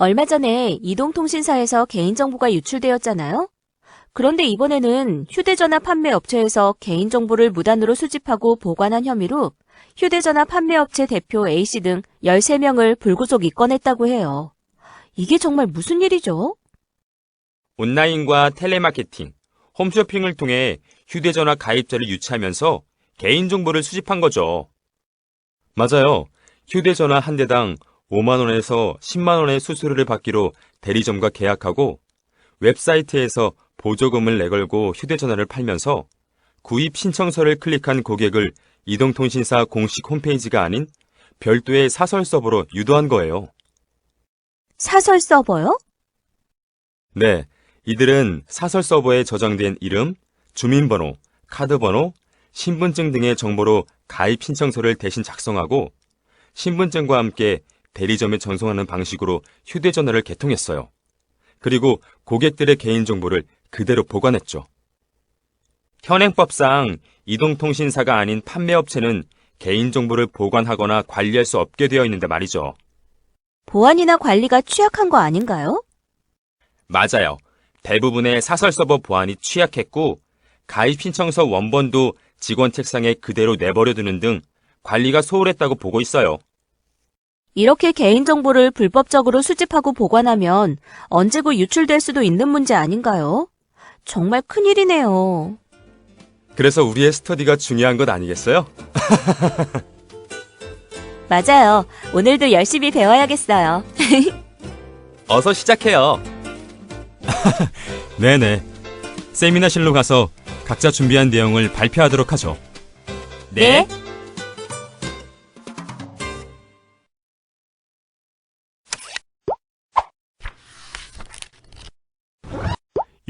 얼마 전에 이동통신사에서 개인정보가 유출되었잖아요? 그런데 이번에는 휴대전화 판매 업체에서 개인정보를 무단으로 수집하고 보관한 혐의로 휴대전화 판매업체 대표 A씨 등 13명을 불구속 입건했다고 해요. 이게 정말 무슨 일이죠? 온라인과 텔레마케팅, 홈쇼핑을 통해 휴대전화 가입자를 유치하면서 개인정보를 수집한 거죠. 맞아요. 휴대전화 한 대당 5만원에서 10만원의 수수료를 받기로 대리점과 계약하고 웹사이트에서 보조금을 내걸고 휴대전화를 팔면서 구입 신청서를 클릭한 고객을 이동통신사 공식 홈페이지가 아닌 별도의 사설 서버로 유도한 거예요. 사설 서버요? 네, 이들은 사설 서버에 저장된 이름, 주민번호, 카드번호, 신분증 등의 정보로 가입 신청서를 대신 작성하고 신분증과 함께 대리점에 전송하는 방식으로 휴대전화를 개통했어요. 그리고 고객들의 개인정보를 그대로 보관했죠. 현행법상 이동통신사가 아닌 판매업체는 개인정보를 보관하거나 관리할 수 없게 되어 있는데 말이죠. 보안이나 관리가 취약한 거 아닌가요? 맞아요. 대부분의 사설 서버 보안이 취약했고 가입 신청서 원본도 직원 책상에 그대로 내버려 두는 등 관리가 소홀했다고 보고 있어요. 이렇게 개인정보를 불법적으로 수집하고 보관하면 언제고 유출될 수도 있는 문제 아닌가요? 정말 큰일이네요. 그래서 우리의 스터디가 중요한 것 아니겠어요? 맞아요. 오늘도 열심히 배워야겠어요. 어서 시작해요. 네네. 세미나실로 가서 각자 준비한 내용을 발표하도록 하죠. 네.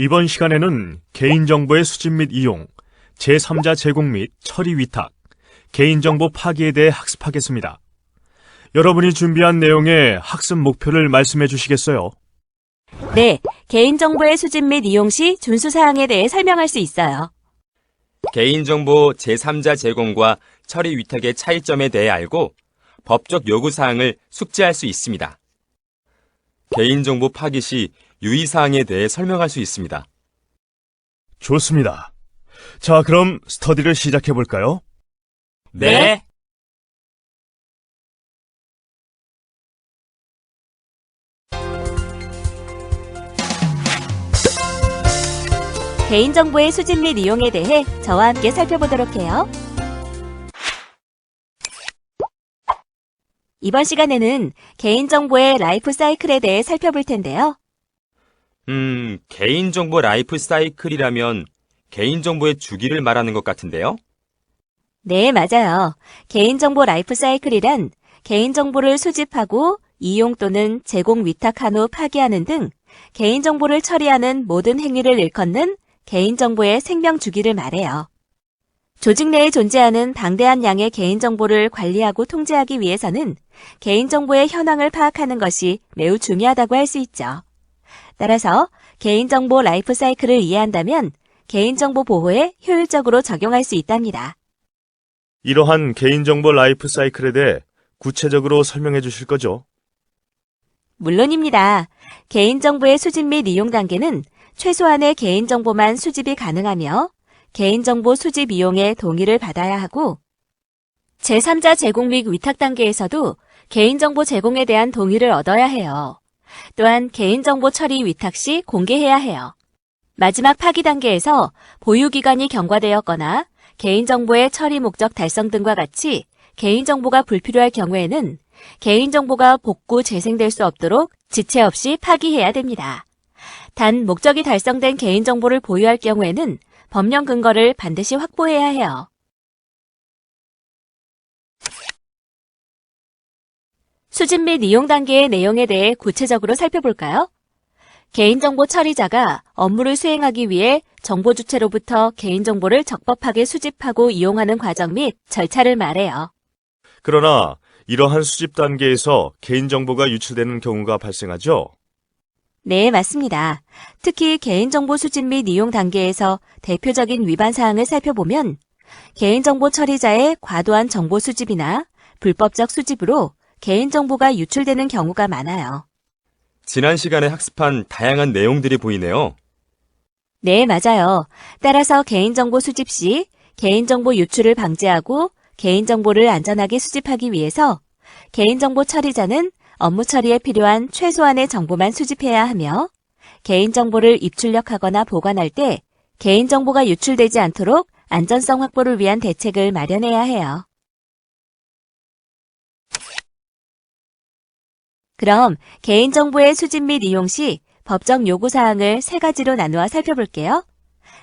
이번 시간에는 개인정보의 수집 및 이용, 제3자 제공 및 처리 위탁, 개인정보 파기에 대해 학습하겠습니다. 여러분이 준비한 내용의 학습 목표를 말씀해 주시겠어요? 네, 개인정보의 수집 및 이용 시 준수사항에 대해 설명할 수 있어요. 개인정보 제3자 제공과 처리 위탁의 차이점에 대해 알고 법적 요구사항을 숙지할 수 있습니다. 개인정보 파기 시 유의사항에 대해 설명할 수 있습니다. 좋습니다. 자, 그럼 스터디를 시작해 볼까요? 네. 개인정보의 수집 및 이용에 대해 저와 함께 살펴보도록 해요. 이번 시간에는 개인정보의 라이프 사이클에 대해 살펴볼 텐데요. 음, 개인정보 라이프 사이클이라면 개인정보의 주기를 말하는 것 같은데요? 네, 맞아요. 개인정보 라이프 사이클이란 개인정보를 수집하고 이용 또는 제공 위탁한 후 파기하는 등 개인정보를 처리하는 모든 행위를 일컫는 개인정보의 생명 주기를 말해요. 조직 내에 존재하는 방대한 양의 개인정보를 관리하고 통제하기 위해서는 개인정보의 현황을 파악하는 것이 매우 중요하다고 할 수 있죠. 따라서 개인정보 라이프 사이클을 이해한다면 개인정보 보호에 효율적으로 적용할 수 있답니다. 이러한 개인정보 라이프 사이클에 대해 구체적으로 설명해 주실 거죠? 물론입니다. 개인정보의 수집 및 이용 단계는 최소한의 개인정보만 수집이 가능하며 개인정보 수집 이용에 동의를 받아야 하고 제3자 제공 및 위탁 단계에서도 개인정보 제공에 대한 동의를 얻어야 해요. 또한 개인정보 처리 위탁 시 공개해야 해요. 마지막 파기 단계에서 보유기간이 경과되었거나 개인정보의 처리 목적 달성 등과 같이 개인정보가 불필요할 경우에는 개인정보가 복구 재생될 수 없도록 지체 없이 파기해야 됩니다. 단 목적이 달성된 개인정보를 보유할 경우에는 법령 근거를 반드시 확보해야 해요. 수집 및 이용 단계의 내용에 대해 구체적으로 살펴볼까요? 개인정보 처리자가 업무를 수행하기 위해 정보 주체로부터 개인정보를 적법하게 수집하고 이용하는 과정 및 절차를 말해요. 그러나 이러한 수집 단계에서 개인정보가 유출되는 경우가 발생하죠? 네, 맞습니다. 특히 개인정보 수집 및 이용 단계에서 대표적인 위반 사항을 살펴보면 개인정보 처리자의 과도한 정보 수집이나 불법적 수집으로 개인정보가 유출되는 경우가 많아요. 지난 시간에 학습한 다양한 내용들이 보이네요. 네, 맞아요. 따라서 개인정보 수집 시 개인정보 유출을 방지하고 개인정보를 안전하게 수집하기 위해서 개인정보 처리자는 업무 처리에 필요한 최소한의 정보만 수집해야 하며 개인정보를 입출력하거나 보관할 때 개인정보가 유출되지 않도록 안전성 확보를 위한 대책을 마련해야 해요. 그럼 개인정보의 수집 및 이용 시 법적 요구사항을 세 가지로 나누어 살펴볼게요.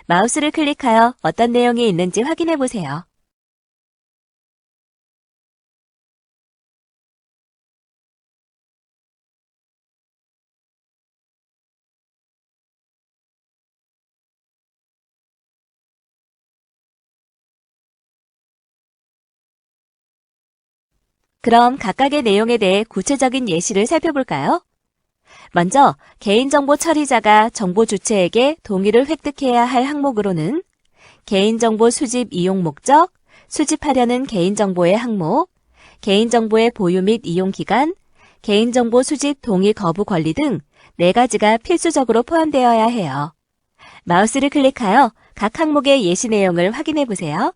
마우스를 클릭하여 어떤 내용이 있는지 확인해 보세요. 그럼 각각의 내용에 대해 구체적인 예시를 살펴볼까요? 먼저 개인정보 처리자가 정보 주체에게 동의를 획득해야 할 항목으로는 개인정보 수집 이용 목적, 수집하려는 개인정보의 항목, 개인정보의 보유 및 이용 기간, 개인정보 수집 동의 거부 권리 등네 가지가 필수적으로 포함되어야 해요. 마우스를 클릭하여 각 항목의 예시 내용을 확인해 보세요.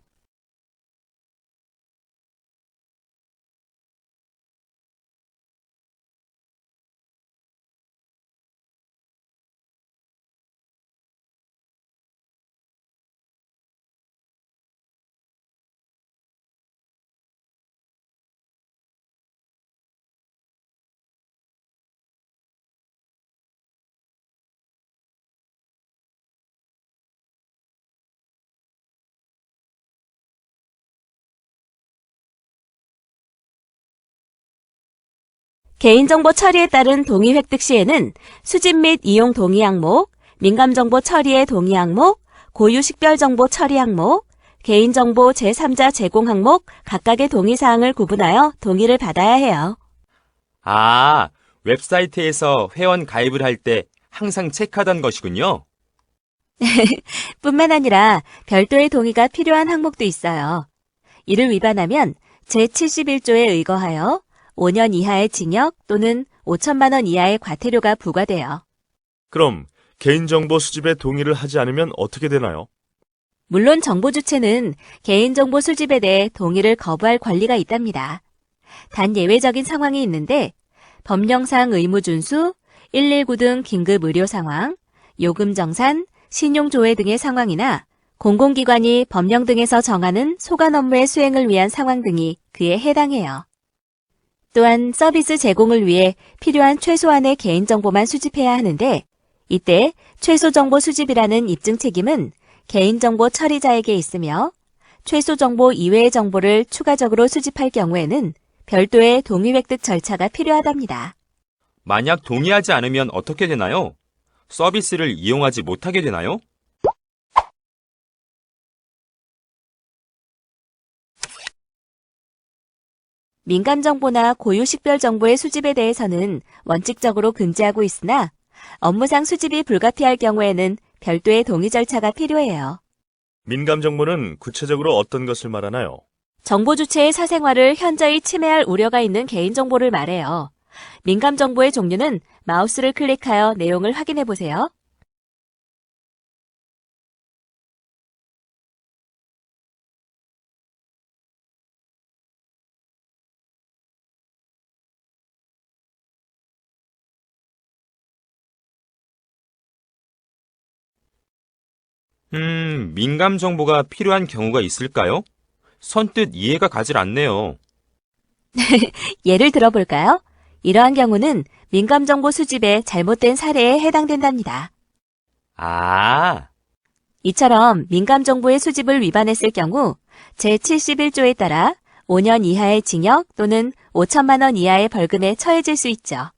개인정보 처리에 따른 동의 획득 시에는 수집 및 이용 동의 항목, 민감정보 처리의 동의 항목, 고유 식별정보 처리 항목, 개인정보 제3자 제공 항목 각각의 동의 사항을 구분하여 동의를 받아야 해요. 아, 웹사이트에서 회원 가입을 할 때 항상 체크하던 것이군요. 뿐만 아니라 별도의 동의가 필요한 항목도 있어요. 이를 위반하면 제71조에 의거하여 5년 이하의 징역 또는 5천만 원 이하의 과태료가 부과돼요. 그럼 개인정보 수집에 동의를 하지 않으면 어떻게 되나요? 물론 정보 주체는 개인정보 수집에 대해 동의를 거부할 권리가 있답니다. 단 예외적인 상황이 있는데 법령상 의무 준수, 119 등 긴급 의료 상황, 요금 정산, 신용 조회 등의 상황이나 공공기관이 법령 등에서 정하는 소관 업무의 수행을 위한 상황 등이 그에 해당해요. 또한 서비스 제공을 위해 필요한 최소한의 개인정보만 수집해야 하는데 이때 최소정보 수집이라는 입증 책임은 개인정보 처리자에게 있으며 최소정보 이외의 정보를 추가적으로 수집할 경우에는 별도의 동의 획득 절차가 필요하답니다. 만약 동의하지 않으면 어떻게 되나요? 서비스를 이용하지 못하게 되나요? 민감 정보나 고유 식별 정보의 수집에 대해서는 원칙적으로 금지하고 있으나 업무상 수집이 불가피할 경우에는 별도의 동의 절차가 필요해요. 민감 정보는 구체적으로 어떤 것을 말하나요? 정보 주체의 사생활을 현저히 침해할 우려가 있는 개인정보를 말해요. 민감 정보의 종류는 마우스를 클릭하여 내용을 확인해 보세요. 음, 민감 정보가 필요한 경우가 있을까요? 선뜻 이해가 가질 않네요. 예를 들어볼까요? 이러한 경우는 민감 정보 수집의 잘못된 사례에 해당된답니다. 아, 이처럼 민감 정보의 수집을 위반했을 경우 제71조에 따라 5년 이하의 징역 또는 5천만 원 이하의 벌금에 처해질 수 있죠.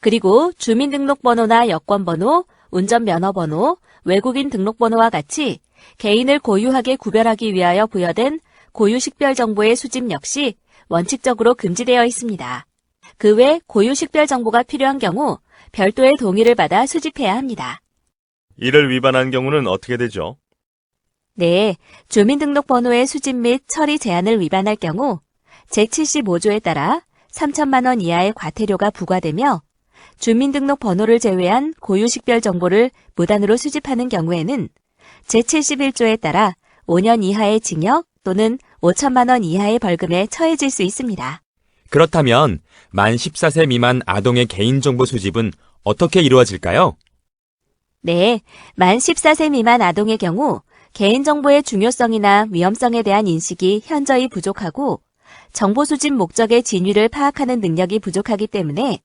그리고 주민등록번호나 여권번호, 운전면허번호, 외국인 등록번호와 같이 개인을 고유하게 구별하기 위하여 부여된 고유식별 정보의 수집 역시 원칙적으로 금지되어 있습니다. 그 외 고유식별 정보가 필요한 경우 별도의 동의를 받아 수집해야 합니다. 이를 위반한 경우는 어떻게 되죠? 네, 주민등록번호의 수집 및 처리 제한을 위반할 경우 제75조에 따라 3천만 원 이하의 과태료가 부과되며 주민등록 번호를 제외한 고유식별 정보를 무단으로 수집하는 경우에는 제71조에 따라 5년 이하의 징역 또는 5천만 원 이하의 벌금에 처해질 수 있습니다. 그렇다면 만 14세 미만 아동의 개인정보 수집은 어떻게 이루어질까요? 네, 만 14세 미만 아동의 경우 개인정보의 중요성이나 위험성에 대한 인식이 현저히 부족하고 정보 수집 목적의 진위를 파악하는 능력이 부족하기 때문에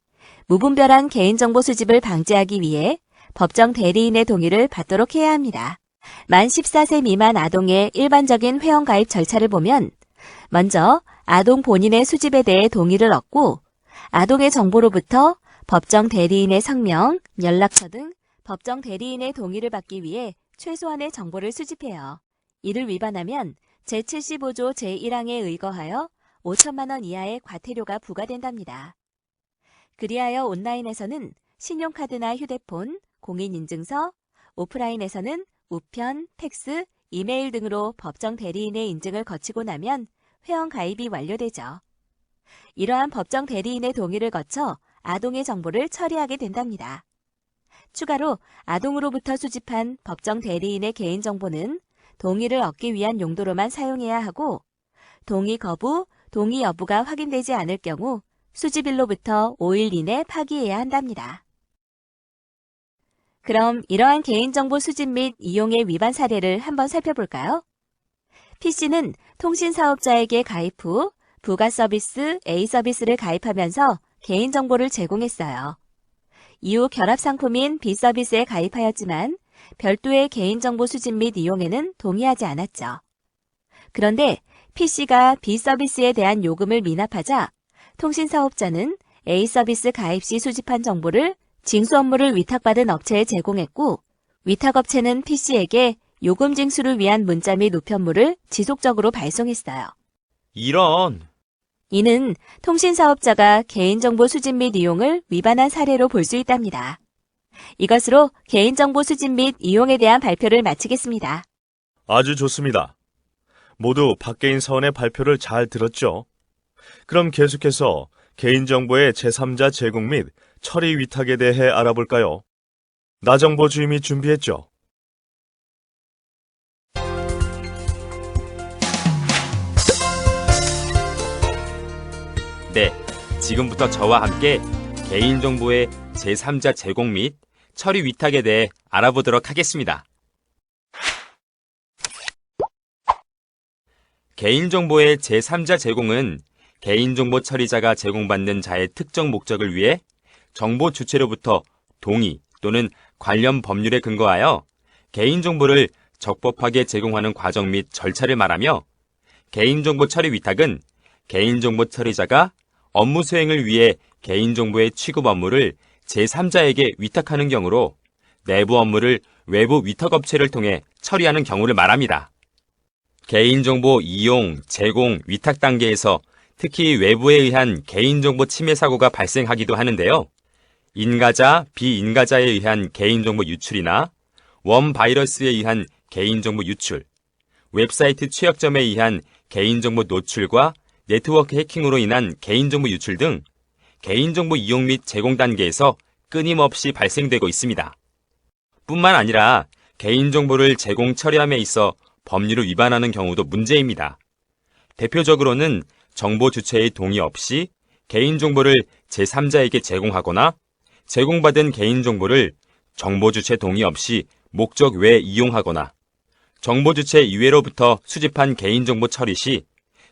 무분별한 개인정보 수집을 방지하기 위해 법정 대리인의 동의를 받도록 해야 합니다. 만 14세 미만 아동의 일반적인 회원 가입 절차를 보면 먼저 아동 본인의 수집에 대해 동의를 얻고 아동의 정보로부터 법정 대리인의 성명, 연락처 등 법정 대리인의 동의를 받기 위해 최소한의 정보를 수집해요. 이를 위반하면 제75조 제1항에 의거하여 5천만 원 이하의 과태료가 부과된답니다. 그리하여 온라인에서는 신용카드나 휴대폰, 공인인증서, 오프라인에서는 우편, 팩스, 이메일 등으로 법정 대리인의 인증을 거치고 나면 회원 가입이 완료되죠. 이러한 법정 대리인의 동의를 거쳐 아동의 정보를 처리하게 된답니다. 추가로 아동으로부터 수집한 법정 대리인의 개인정보는 동의를 얻기 위한 용도로만 사용해야 하고 동의 거부, 동의 여부가 확인되지 않을 경우 수집일로부터 5일 이내 파기해야 한답니다. 그럼 이러한 개인정보 수집 및 이용의 위반 사례를 한번 살펴볼까요? PC는 통신사업자에게 가입 후 부가 서비스 A 서비스를 가입하면서 개인정보를 제공했어요. 이후 결합 상품인 B 서비스에 가입하였지만 별도의 개인정보 수집 및 이용에는 동의하지 않았죠. 그런데 PC가 B 서비스에 대한 요금을 미납하자 통신사업자는 A 서비스 가입 시 수집한 정보를 징수 업무를 위탁받은 업체에 제공했고 위탁업체는 PC에게 요금 징수를 위한 문자 및 우편물을 지속적으로 발송했어요. 이런. 이는 통신사업자가 개인정보 수집 및 이용을 위반한 사례로 볼 수 있답니다. 이것으로 개인정보 수집 및 이용에 대한 발표를 마치겠습니다. 아주 좋습니다. 모두 박계인 사원의 발표를 잘 들었죠? 그럼 계속해서 개인정보의 제3자 제공 및 처리 위탁에 대해 알아볼까요? 나정보 주임이 준비했죠. 네, 지금부터 저와 함께 개인정보의 제3자 제공 및 처리 위탁에 대해 알아보도록 하겠습니다. 개인정보의 제3자 제공은 개인정보 처리자가 제공받는 자의 특정 목적을 위해 정보 주체로부터 동의 또는 관련 법률에 근거하여 개인정보를 적법하게 제공하는 과정 및 절차를 말하며 개인정보 처리 위탁은 개인정보 처리자가 업무 수행을 위해 개인정보의 취급 업무를 제3자에게 위탁하는 경우로 내부 업무를 외부 위탁업체를 통해 처리하는 경우를 말합니다. 개인정보 이용, 제공, 위탁 단계에서 특히 외부에 의한 개인정보 침해 사고가 발생하기도 하는데요. 인가자, 비인가자에 의한 개인정보 유출이나 원 바이러스에 의한 개인정보 유출, 웹사이트 취약점에 의한 개인정보 노출과 네트워크 해킹으로 인한 개인정보 유출 등 개인정보 이용 및 제공 단계에서 끊임없이 발생되고 있습니다. 뿐만 아니라 개인정보를 제공 처리함에 있어 법률을 위반하는 경우도 문제입니다. 대표적으로는 정보 주체의 동의 없이 개인정보를 제3자에게 제공하거나 제공받은 개인정보를 정보 주체 동의 없이 목적 외 이용하거나 정보 주체 이외로부터 수집한 개인정보 처리 시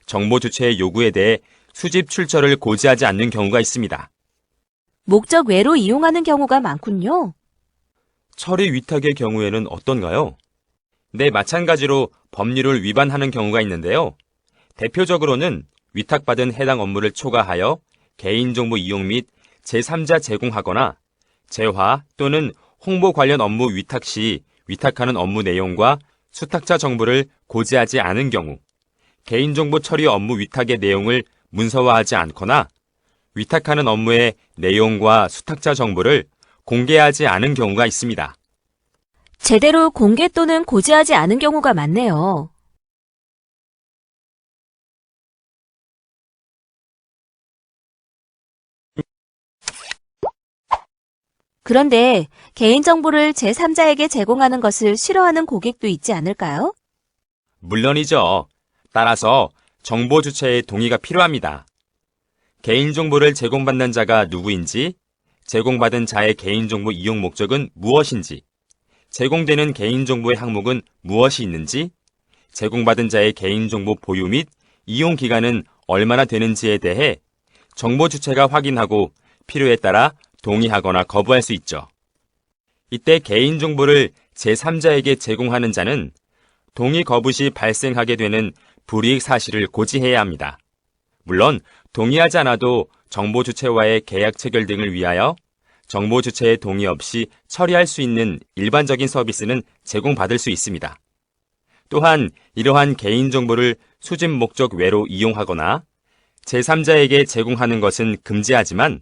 정보 주체의 요구에 대해 수집 출처를 고지하지 않는 경우가 있습니다. 목적 외로 이용하는 경우가 많군요. 처리 위탁의 경우에는 어떤가요? 네, 마찬가지로 법률을 위반하는 경우가 있는데요. 대표적으로는 위탁받은 해당 업무를 초과하여 개인정보 이용 및 제3자 제공하거나 재화 또는 홍보 관련 업무 위탁 시 위탁하는 업무 내용과 수탁자 정보를 고지하지 않은 경우, 개인정보 처리 업무 위탁의 내용을 문서화하지 않거나 위탁하는 업무의 내용과 수탁자 정보를 공개하지 않은 경우가 있습니다. 제대로 공개 또는 고지하지 않은 경우가 많네요. 그런데 개인정보를 제3자에게 제공하는 것을 싫어하는 고객도 있지 않을까요? 물론이죠. 따라서 정보 주체의 동의가 필요합니다. 개인정보를 제공받는 자가 누구인지, 제공받은 자의 개인정보 이용 목적은 무엇인지, 제공되는 개인정보의 항목은 무엇이 있는지, 제공받은 자의 개인정보 보유 및 이용 기간은 얼마나 되는지에 대해 정보 주체가 확인하고 필요에 따라 동의하거나 거부할 수 있죠. 이때 개인정보를 제3자에게 제공하는 자는 동의 거부 시 발생하게 되는 불이익 사실을 고지해야 합니다. 물론 동의하지 않아도 정보 주체와의 계약 체결 등을 위하여 정보 주체의 동의 없이 처리할 수 있는 일반적인 서비스는 제공받을 수 있습니다. 또한 이러한 개인정보를 수집 목적 외로 이용하거나 제3자에게 제공하는 것은 금지하지만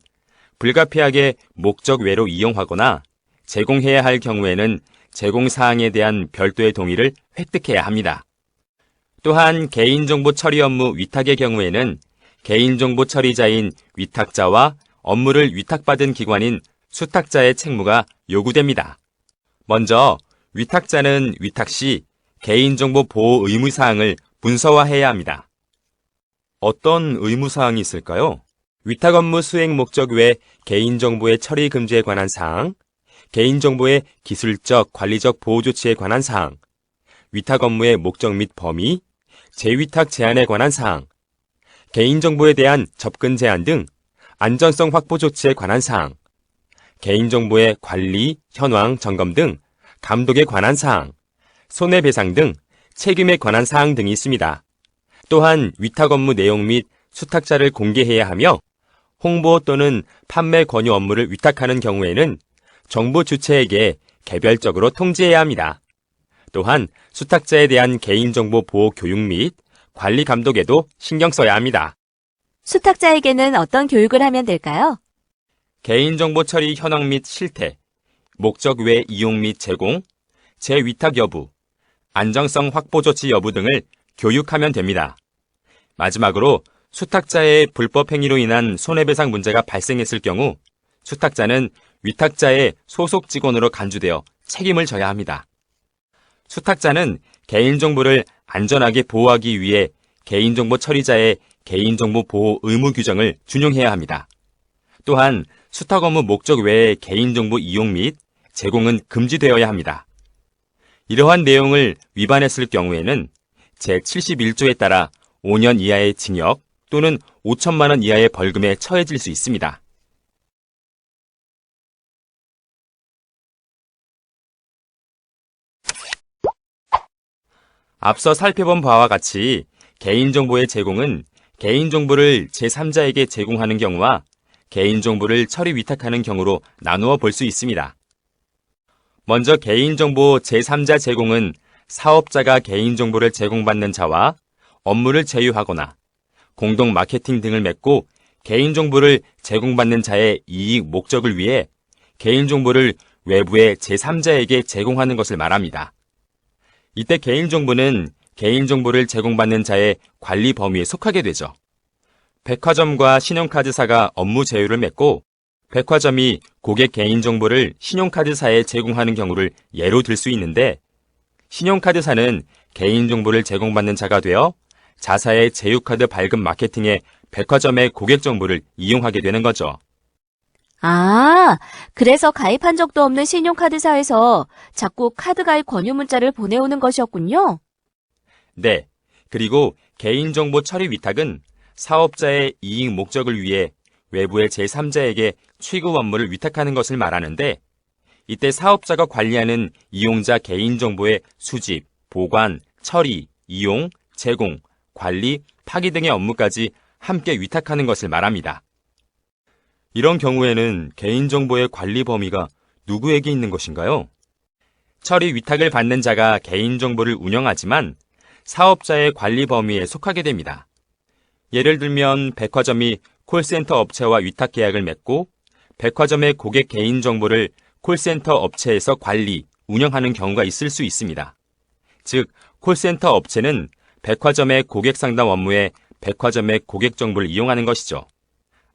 불가피하게 목적 외로 이용하거나 제공해야 할 경우에는 제공 사항에 대한 별도의 동의를 획득해야 합니다. 또한 개인정보 처리 업무 위탁의 경우에는 개인정보 처리자인 위탁자와 업무를 위탁받은 기관인 수탁자의 책무가 요구됩니다. 먼저 위탁자는 위탁 시 개인정보 보호 의무사항을 문서화해야 합니다. 어떤 의무사항이 있을까요? 위탁 업무 수행 목적 외 개인정보의 처리 금지에 관한 사항, 개인정보의 기술적, 관리적 보호 조치에 관한 사항, 위탁 업무의 목적 및 범위, 재위탁 제한에 관한 사항, 개인정보에 대한 접근 제한 등 안전성 확보 조치에 관한 사항, 개인정보의 관리, 현황, 점검 등 감독에 관한 사항, 손해배상 등 책임에 관한 사항 등이 있습니다. 또한 위탁 업무 내용 및 수탁자를 공개해야 하며 홍보 또는 판매 권유 업무를 위탁하는 경우에는 정보 주체에게 개별적으로 통지해야 합니다. 또한 수탁자에 대한 개인정보 보호 교육 및 관리 감독에도 신경 써야 합니다. 수탁자에게는 어떤 교육을 하면 될까요? 개인정보 처리 현황 및 실태, 목적 외 이용 및 제공, 재위탁 여부, 안정성 확보 조치 여부 등을 교육하면 됩니다. 마지막으로 수탁자의 불법 행위로 인한 손해배상 문제가 발생했을 경우 수탁자는 위탁자의 소속 직원으로 간주되어 책임을 져야 합니다. 수탁자는 개인정보를 안전하게 보호하기 위해 개인정보 처리자의 개인정보 보호 의무 규정을 준용해야 합니다. 또한 수탁 업무 목적 외의 개인정보 이용 및 제공은 금지되어야 합니다. 이러한 내용을 위반했을 경우에는 제71조에 따라 5년 이하의 징역 또는 5천만 원 이하의 벌금에 처해질 수 있습니다. 앞서 살펴본 바와 같이 개인정보의 제공은 개인정보를 제3자에게 제공하는 경우와 개인정보를 처리 위탁하는 경우로 나누어 볼 수 있습니다. 먼저 개인정보 제3자 제공은 사업자가 개인정보를 제공받는 자와 업무를 제휴하거나 공동 마케팅 등을 맺고 개인정보를 제공받는 자의 이익 목적을 위해 개인정보를 외부의 제3자에게 제공하는 것을 말합니다. 이때 개인정보는 개인정보를 제공받는 자의 관리 범위에 속하게 되죠. 백화점과 신용카드사가 업무 제휴를 맺고 백화점이 고객 개인정보를 신용카드사에 제공하는 경우를 예로 들 수 있는데 신용카드사는 개인정보를 제공받는 자가 되어 자사의 제휴카드 발급 마케팅에 백화점의 고객 정보를 이용하게 되는 거죠. 아, 그래서 가입한 적도 없는 신용카드사에서 자꾸 카드 가입 권유 문자를 보내오는 것이었군요. 네. 그리고 개인정보 처리 위탁은 사업자의 이익 목적을 위해 외부의 제3자에게 취급 업무를 위탁하는 것을 말하는데 이때 사업자가 관리하는 이용자 개인정보의 수집, 보관, 처리, 이용, 제공, 관리, 파기 등의 업무까지 함께 위탁하는 것을 말합니다. 이런 경우에는 개인정보의 관리 범위가 누구에게 있는 것인가요? 처리 위탁을 받는 자가 개인정보를 운영하지만 사업자의 관리 범위에 속하게 됩니다. 예를 들면 백화점이 콜센터 업체와 위탁 계약을 맺고 백화점의 고객 개인정보를 콜센터 업체에서 관리, 운영하는 경우가 있을 수 있습니다. 즉, 콜센터 업체는 백화점의 고객 상담 업무에 백화점의 고객 정보를 이용하는 것이죠.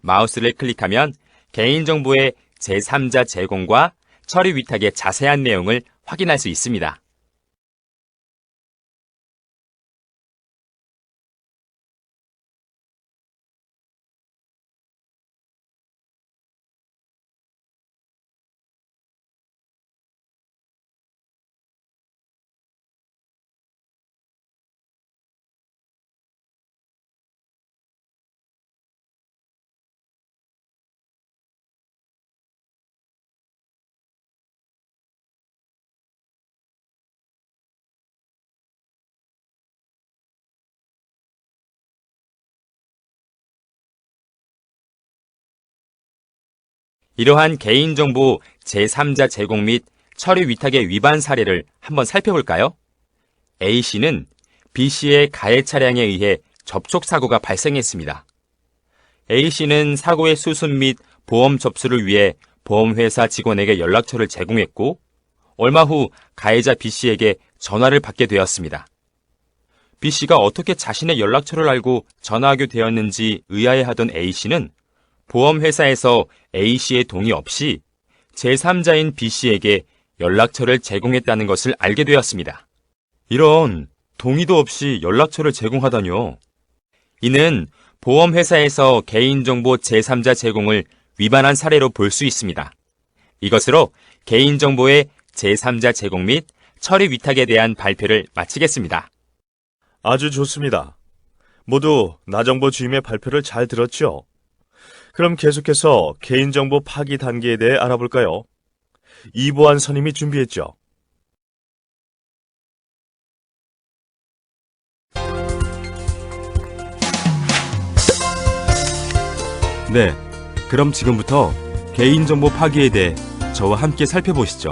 마우스를 클릭하면 개인정보의 제3자 제공과 처리 위탁의 자세한 내용을 확인할 수 있습니다. 이러한 개인정보 제3자 제공 및 처리 위탁의 위반 사례를 한번 살펴볼까요? A씨는 B씨의 가해 차량에 의해 접촉 사고가 발생했습니다. A씨는 사고의 수순 및 보험 접수를 위해 보험회사 직원에게 연락처를 제공했고, 얼마 후 가해자 B씨에게 전화를 받게 되었습니다. B씨가 어떻게 자신의 연락처를 알고 전화하게 되었는지 의아해하던 A씨는 보험회사에서 A씨의 동의 없이 제3자인 B씨에게 연락처를 제공했다는 것을 알게 되었습니다. 이런 동의도 없이 연락처를 제공하다뇨. 이는 보험회사에서 개인정보 제3자 제공을 위반한 사례로 볼 수 있습니다. 이것으로 개인정보의 제3자 제공 및 처리 위탁에 대한 발표를 마치겠습니다. 아주 좋습니다. 모두 나정보 주임의 발표를 잘 들었죠? 그럼 계속해서 개인정보 파기 단계에 대해 알아볼까요? 이보안 선임이 준비했죠. 네, 그럼 지금부터 개인정보 파기에 대해 저와 함께 살펴보시죠.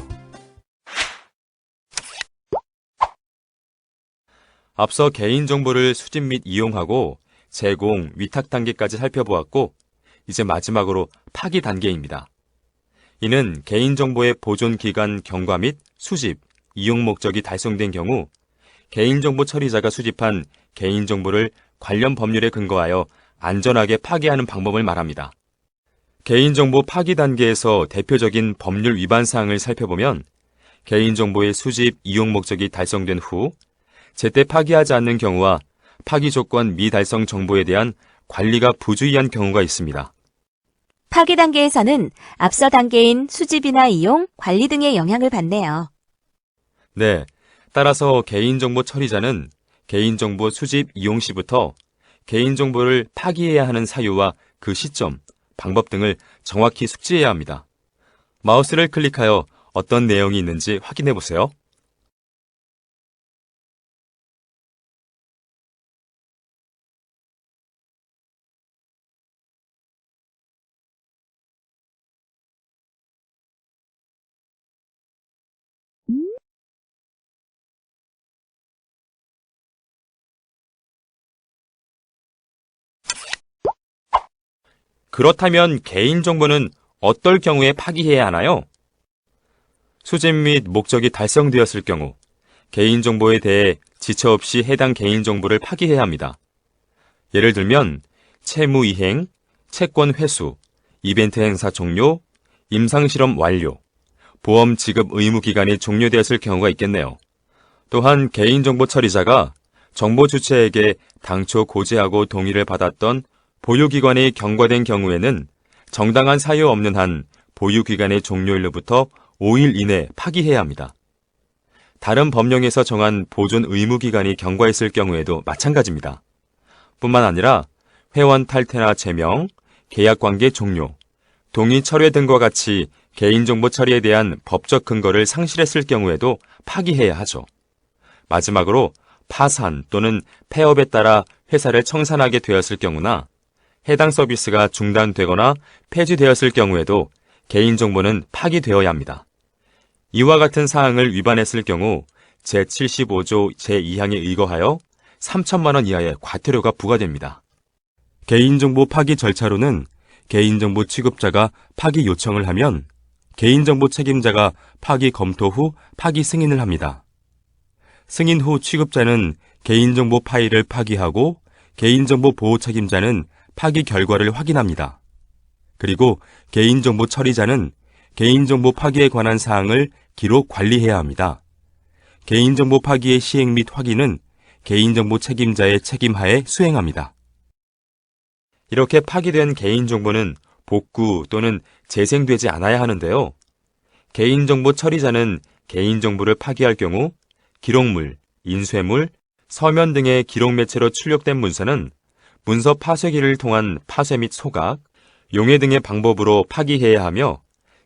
앞서 개인정보를 수집 및 이용하고 제공, 위탁 단계까지 살펴보았고, 이제 마지막으로 파기 단계입니다. 이는 개인정보의 보존 기간 경과 및 수집, 이용 목적이 달성된 경우 개인정보 처리자가 수집한 개인정보를 관련 법률에 근거하여 안전하게 파기하는 방법을 말합니다. 개인정보 파기 단계에서 대표적인 법률 위반 사항을 살펴보면 개인정보의 수집, 이용 목적이 달성된 후 제때 파기하지 않는 경우와 파기 조건 미달성 정보에 대한 관리가 부주의한 경우가 있습니다. 파기 단계에서는 앞서 단계인 수집이나 이용, 관리 등의 영향을 받네요. 네. 따라서 개인정보 처리자는 개인정보 수집 이용 시부터 개인정보를 파기해야 하는 사유와 그 시점, 방법 등을 정확히 숙지해야 합니다. 마우스를 클릭하여 어떤 내용이 있는지 확인해 보세요. 그렇다면 개인정보는 어떨 경우에 파기해야 하나요? 수집 및 목적이 달성되었을 경우 개인정보에 대해 지체 없이 해당 개인정보를 파기해야 합니다. 예를 들면 채무 이행, 채권 회수, 이벤트 행사 종료, 임상실험 완료, 보험 지급 의무 기간이 종료되었을 경우가 있겠네요. 또한 개인정보 처리자가 정보 주체에게 당초 고지하고 동의를 받았던 보유기관이 경과된 경우에는 정당한 사유 없는 한 보유기간의 종료일로부터 5일 이내 파기해야 합니다. 다른 법령에서 정한 보존 의무 기간이 경과했을 경우에도 마찬가지입니다. 뿐만 아니라 회원 탈퇴나 제명, 계약 관계 종료, 동의 철회 등과 같이 개인정보 처리에 대한 법적 근거를 상실했을 경우에도 파기해야 하죠. 마지막으로 파산 또는 폐업에 따라 회사를 청산하게 되었을 경우나 해당 서비스가 중단되거나 폐지되었을 경우에도 개인정보는 파기되어야 합니다. 이와 같은 사항을 위반했을 경우 제75조 제2항에 의거하여 3천만 원 이하의 과태료가 부과됩니다. 개인정보 파기 절차로는 개인정보 취급자가 파기 요청을 하면 개인정보 책임자가 파기 검토 후 파기 승인을 합니다. 승인 후 취급자는 개인정보 파일을 파기하고 개인정보 보호 책임자는 파기 결과를 확인합니다. 그리고 개인정보 처리자는 개인정보 파기에 관한 사항을 기록 관리해야 합니다. 개인정보 파기의 시행 및 확인은 개인정보 책임자의 책임하에 수행합니다. 이렇게 파기된 개인정보는 복구 또는 재생되지 않아야 하는데요. 개인정보 처리자는 개인정보를 파기할 경우 기록물, 인쇄물, 서면 등의 기록 매체로 출력된 문서는 문서 파쇄기를 통한 파쇄 및 소각, 용해 등의 방법으로 파기해야 하며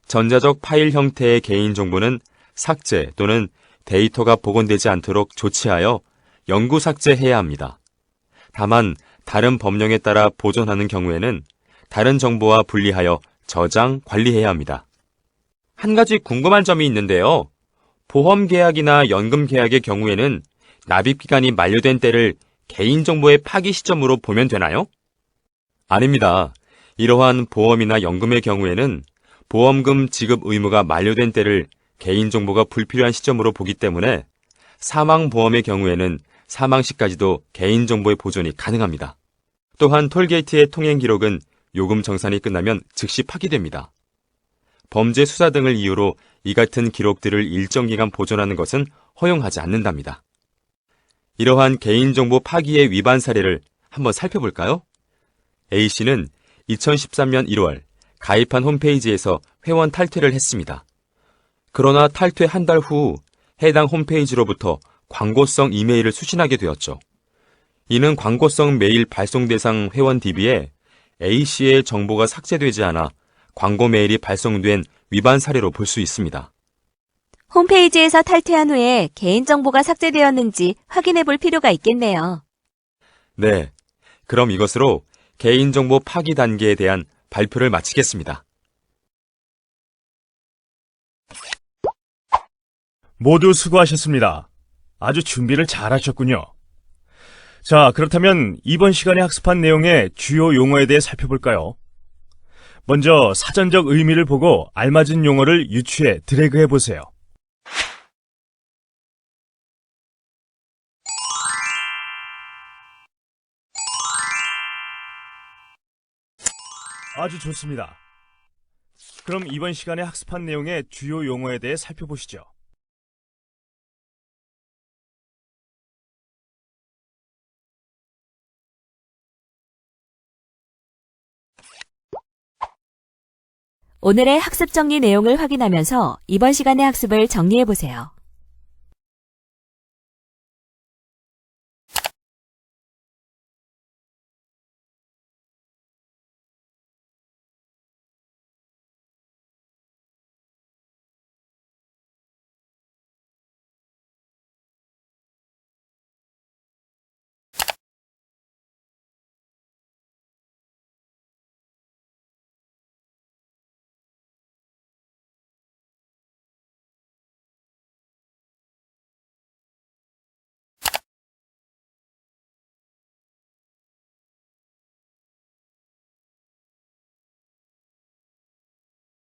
전자적 파일 형태의 개인정보는 삭제 또는 데이터가 복원되지 않도록 조치하여 영구 삭제해야 합니다. 다만 다른 법령에 따라 보존하는 경우에는 다른 정보와 분리하여 저장, 관리해야 합니다. 한 가지 궁금한 점이 있는데요. 보험 계약이나 연금 계약의 경우에는 납입 기간이 만료된 때를 개인정보의 파기 시점으로 보면 되나요? 아닙니다. 이러한 보험이나 연금의 경우에는 보험금 지급 의무가 만료된 때를 개인정보가 불필요한 시점으로 보기 때문에 사망보험의 경우에는 사망 시까지도 개인정보의 보존이 가능합니다. 또한 톨게이트의 통행 기록은 요금 정산이 끝나면 즉시 파기됩니다. 범죄 수사 등을 이유로 이 같은 기록들을 일정 기간 보존하는 것은 허용하지 않는답니다. 이러한 개인정보 파기의 위반 사례를 한번 살펴볼까요? A씨는 2013년 1월 가입한 홈페이지에서 회원 탈퇴를 했습니다. 그러나 탈퇴 한 달 후 해당 홈페이지로부터 광고성 이메일을 수신하게 되었죠. 이는 광고성 메일 발송 대상 회원 DB에 A씨의 정보가 삭제되지 않아 광고 메일이 발송된 위반 사례로 볼 수 있습니다. 홈페이지에서 탈퇴한 후에 개인정보가 삭제되었는지 확인해 볼 필요가 있겠네요. 네. 그럼 이것으로 개인정보 파기 단계에 대한 발표를 마치겠습니다. 모두 수고하셨습니다. 아주 준비를 잘 하셨군요. 자, 그렇다면 이번 시간에 학습한 내용의 주요 용어에 대해 살펴볼까요? 먼저 사전적 의미를 보고 알맞은 용어를 유추해 드래그해 보세요. 아주 좋습니다. 그럼 이번 시간에 학습한 내용의 주요 용어에 대해 살펴보시죠. 오늘의 학습 정리 내용을 확인하면서 이번 시간의 학습을 정리해 보세요.